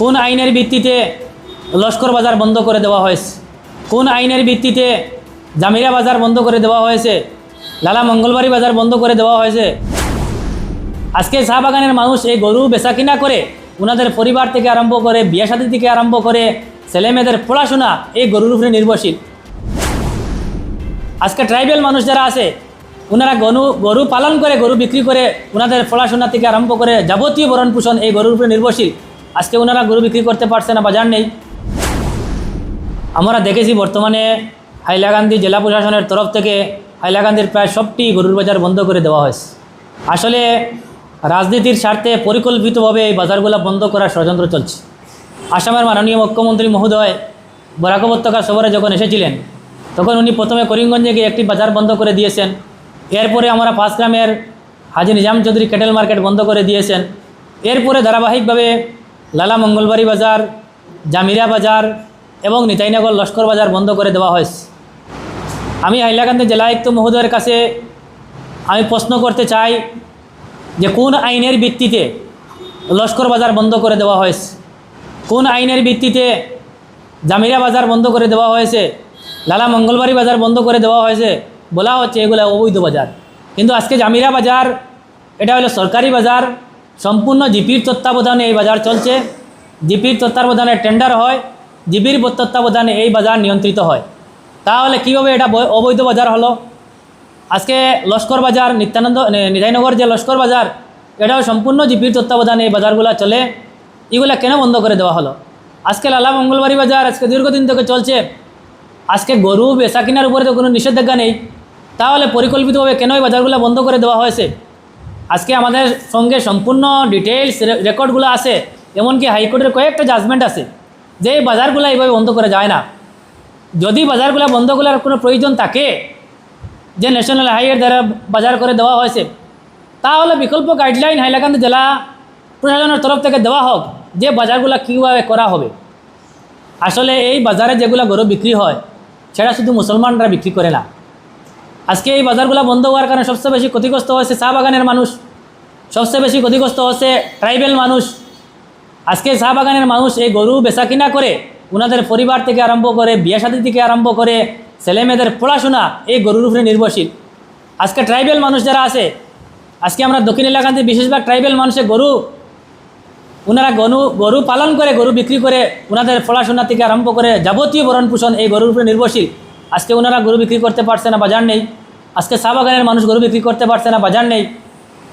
কোন আইনের ভিত্তিতে লস্কর বাজার বন্ধ করে দেওয়া হয়েছে? কোন আইনের ভিত্তিতে জামিরা বাজার বন্ধ করে দেওয়া হয়েছে? লালা মঙ্গলবাড়ি বাজার বন্ধ করে দেওয়া হয়েছে? আজকে চা বাগানের মানুষ এই গরু বেচা কিনা করে ওনাদের পরিবার থেকে আরম্ভ করে, বিয়ে শাদী থেকে আরম্ভ করে, ছেলেমেয়েদের পড়াশোনা এই গরুর উপরে নির্ভরশীল। আজকে ট্রাইবেল মানুষ যারা আছে ওনারা গরু গরু পালন করে, গরু বিক্রি করে ওনাদের পড়াশোনা থেকে আরম্ভ করে যাবতীয় ভরণ পোষণ এই গরুর উপরে নির্ভরশীল। আজকে ওনারা গরু বিক্রি করতে পারছে না, বাজার নেই। আমরা দেখেছি বর্তমানে হাইলাকান্দি জেলা প্রশাসনের তরফ থেকে হাইলাকান্দির প্রায় সবটি গরুর বাজার বন্ধ করে দেওয়া হয়েছে। আসলে রাজনীতির স্বার্থে পরিকল্পিতভাবে এই বাজারগুলো বন্ধ করার ষড়যন্ত্র চলছে। আসামের মাননীয় মুখ্যমন্ত্রী মহোদয় বরাক উপত্যকা সফরে যখন এসেছিলেন, তখন উনি প্রথমে করিমগঞ্জে গিয়ে একটি বাজার বন্ধ করে দিয়েছেন। এরপরে আমরা পাঁচগ্রামের হাজি নিজাম চৌধুরী ক্যাটেল মার্কেট বন্ধ করে দিয়েছেন। এরপরে ধারাবাহিকভাবে লালা মঙ্গলবাড়ি বাজার, জামিরা বাজার এবং নিতাইনগর লস্কর বাজার বন্ধ করে দেওয়া হয়েছে। আমি হাইলাকান্দি জেলা আয়ুক্ত মহোদয়ের কাছে আমি প্রশ্ন করতে চাই যে কোন আইনের ভিত্তিতে লস্কর বাজার বন্ধ করে দেওয়া হয়েছে? কোন আইনের ভিত্তিতে জামিরা বাজার বন্ধ করে দেওয়া হয়েছে? লালা মঙ্গলবাড়ি বাজার বন্ধ করে দেওয়া হয়েছে বলা হচ্ছে এগুলো অবৈধ বাজার। কিন্তু আজকে জামিরা বাজার, এটা হলো সরকারি বাজার সম্পূর্ণ জিপির তত্ত্বাবধানে এই বাজার চলছে। জিপির তত্ত্বাবধানে টেন্ডার হয়, জিপির তত্ত্বাবধানে এই বাজার নিয়ন্ত্রিত হয়। তাহলে কীভাবে এটা অবৈধ বাজার হলো? আজকে লস্কর বাজার, নিত্যানন্দ নিধাইনগর যে লস্কর বাজার, এটাও সম্পূর্ণ জিপির তত্ত্বাবধানে এই বাজারগুলো চলে। এগুলো কেন বন্ধ করে দেওয়া হলো? আজকে লালা মঙ্গলবাড়ি বাজার আজকে দীর্ঘদিন থেকে চলছে। আজকে গরু বেচা কেনার উপরে তো কোনো নিষেধাজ্ঞা নেই। তাহলে পরিকল্পিতভাবে কেন এই বাজারগুলো বন্ধ করে দেওয়া হয়েছে? আজকে আমাদের সঙ্গে সম্পূর্ণ ডিটেলস রেকর্ডগুলো আছে, এমনকি হাইকোর্টের কয়েকটা জাজমেন্ট আছে, যে বাজারগুলো এইভাবে বন্ধ করা যায় না। যদি বাজারগুলো বন্ধ করার কোনো প্রয়োজন থাকে, যে ন্যাশনাল হাইওয়ের দ্বারা বাজার করে দেওয়া হয়েছে, তাহলে বিকল্প গাইডলাইন হাইলাকান্দি জেলা প্রশাসনের তরফ থেকে দেওয়া হোক, যে বাজারগুলো কীভাবে করা হবে। আসলে এই বাজারে যেগুলো গরু বিক্রি হয়, সেটা শুধু মুসলমানরা বিক্রি করে না। আজকে এই বাজারগুলো বন্ধ হওয়ার কারণে সবচেয়ে বেশি ক্ষতিগ্রস্ত হয়েছে চা বাগানের মানুষ। সবচেয়ে বেশি ক্ষতিগ্রস্ত হচ্ছে ট্রাইবেল মানুষ। আজকে চা বাগানের মানুষ এই গরু বেচা কিনা করে ওনাদের পরিবার থেকে আরম্ভ করে, বিয়ে শাদী থেকে আরম্ভ করে, ছেলেমেয়েদের পড়াশোনা এই গরুর উপরে নির্ভরশীল। আজকে ট্রাইবেল মানুষ যারা আছে, আজকে আমরা দক্ষিণ এলাকাতে বেশিরভাগ ট্রাইবেল মানুষের গরু ওনারা গরু গরু পালন করে, গরু বিক্রি করে ওনাদের পড়াশোনা থেকে আরম্ভ করে যাবতীয় ভরণ পোষণ এই গরুর উপরে নির্ভরশীল। আজকে ওনারা গরু বিক্রি করতে পারছে না, বাজার নেই। আজকে চা বাগানের মানুষ গরু বিক্রি করতে পারছে না, বাজার নেই।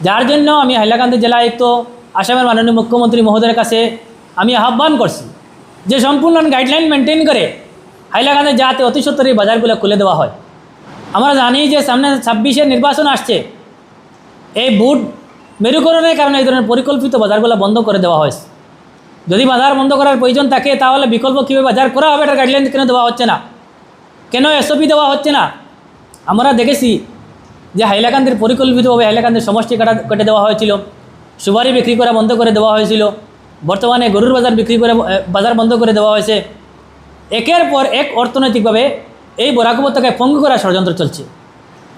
যার জন্য আমি হাইলাকান্দি জেলা আয়ুক্ত, আসামের মাননীয় মুখ্যমন্ত্রী মহোদয়ের কাছে আমি আহ্বান করছি যে সম্পূর্ণ গাইডলাইন মেনটেন করে হাইলাকান্দি যাতে অতি সত্তর এই বাজারগুলো খুলে দেওয়া হয়। আমরা জানি যে সামনে ছাব্বিশের নির্বাচন আসছে। এই ভোট মেরুকরণের কারণে এই ধরনের পরিকল্পিত বাজারগুলো বন্ধ করে দেওয়া হয়েছে। যদি বাজার বন্ধ করার প্রয়োজন থাকে, তাহলে বিকল্প কীভাবে বাজার করা হবে এটার গাইডলাইন কেন দেওয়া হচ্ছে না? কেন এসওপি দেওয়া হচ্ছে না? আমরা দেখেছি যে হাইলাকান্দির পরিকল্পিতভাবে হাইলাকান্দির সমষ্টি কাটা, কেটে দেওয়া হয়েছিল। সুপারি বিক্রি করা বন্ধ করে দেওয়া হয়েছিল। বর্তমানে গরুর বাজার বিক্রি করে বাজার বন্ধ করে দেওয়া হয়েছে। একের পর এক অর্থনৈতিকভাবে এই বরাক উপত্যকায় পঙ্গু করার ষড়যন্ত্র চলছে।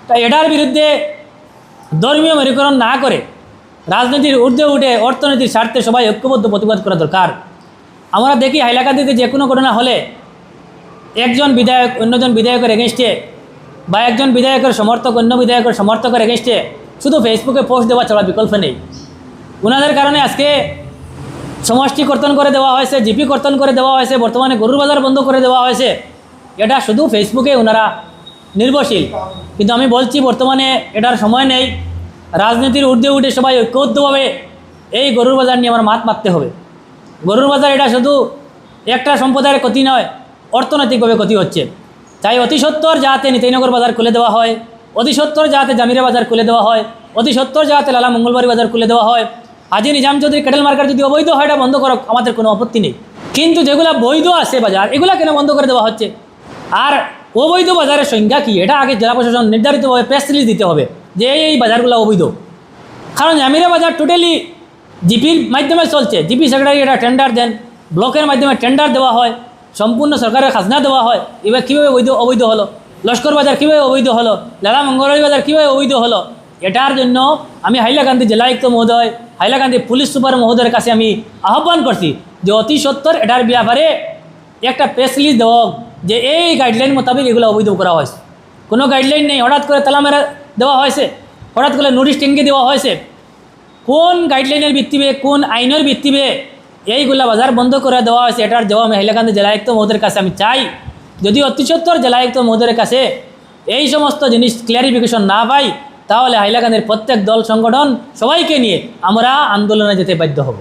তাই এটার বিরুদ্ধে ধর্মীয় মেরুকরণ না করে রাজনীতির ঊর্ধ্বে উঠে অর্থনীতির স্বার্থে সবাই ঐক্যবদ্ধ প্রতিবাদ করা দরকার। আমরা দেখি হাইলাকান্দিতে যে কোনো ঘটনা হলে একজন বিধায়ক অন্যজন বিধায়কের এগেনস্টে বা একজন বিধায়কের সমর্থক অন্য বিধায়কের সমর্থকের এগেনস্টে শুধু ফেসবুকে পোস্ট দেওয়া ছাড়া বিকল্প নেই। ওনাদের কারণে আজকে সমষ্টি কর্তন করে দেওয়া হয়েছে, জিপি কর্তন করে দেওয়া হয়েছে, বর্তমানে গরুর বাজার বন্ধ করে দেওয়া হয়েছে। এটা শুধু ফেসবুকে ওনারা নির্ভরশীল। কিন্তু আমি বলছি, বর্তমানে এটার সময় নেই। রাজনীতির ঊর্ধ্বে উঠে সবাই ঐক্যবদ্ধভাবে এই গরুর বাজার নিয়ে আমার মাত মারতে হবে। গরুর বাজার এটা শুধু একটা সম্প্রদায়ের ক্ষতি নয় অর্থনৈতিকভাবে ক্ষতি হচ্ছে। তাই অতি সত্তর যাতে নিতাইনগর বাজার খুলে দেওয়া হয়, অতি সত্তর যাতে জামিরা বাজার খুলে দেওয়া হয়, অতি সত্তর যাতে লালা মঙ্গলবাড়ি বাজার খুলে দেওয়া হয়। হাজি নিজাম চৌধুরী ক্যাটেল মার্কেট যদি অবৈধ হয়, এটা বন্ধ করো আমাদের কোনো আপত্তি নেই। কিন্তু যেগুলো বৈধ আছে বাজার, এগুলো কেন বন্ধ করে দেওয়া হচ্ছে? আর অবৈধ বাজারের সংখ্যা কী? এটা আগে জেলা প্রশাসন নির্ধারিতভাবে প্রেস রিলিজ দিতে হবে যে এই বাজারগুলো অবৈধ। কারণ জামিরা বাজার টোটালি জিপির মাধ্যমে চলছে। জিপি সেক্রেটারি এটা টেন্ডার দেন ব্লকের মাধ্যমে টেন্ডার দেওয়া হয়। সম্পূর্ণ সরকারের খাজনা দেওয়া হয়। এবার কীভাবে বৈধ অবৈধ হলো? লস্কর বাজার কীভাবে অবৈধ হলো? লালা মঙ্গলবাড়ি বাজার কীভাবে অবৈধ হলো? এটার জন্য আমি হাইলাকান্দি জেলায়ুক্ত মহোদয়, হাইলাকান্দি পুলিশ সুপার মহোদয়ের কাছে আমি আহ্বান করছি যে অতি সত্তর এটার ব্যাপারে একটা প্রেস রিলিজ দেওয়া যে এই গাইডলাইন মোতাবেক এগুলো অবৈধ করা হয়েছে। কোনো গাইডলাইন নেই। হঠাৎ করে তালা মেরা দেওয়া হয়েছে। হঠাৎ করে নোটিশ টেঙ্গে দেওয়া হয়েছে। কোন গাইডলাইনের ভিত্তিবে কোন আইনের ভিত্তিবে এইগুলা বাজার বন্ধ করে দেওয়া হয়েছে, এটার জবাব আমি হাইলাকান্দি জেলায়ুক্ত মোদের কাছে আমি চাই। যদি অতিসত্তর জেলায়ুক্ত মোদের কাছে এই সমস্ত জিনিস ক্লিয়ারিফিকেশন না পাই, তাহলে হাইলাকান্দির প্রত্যেক দল সংগঠন সবাইকে নিয়ে আমরা আন্দোলনে যেতে বাধ্য হব।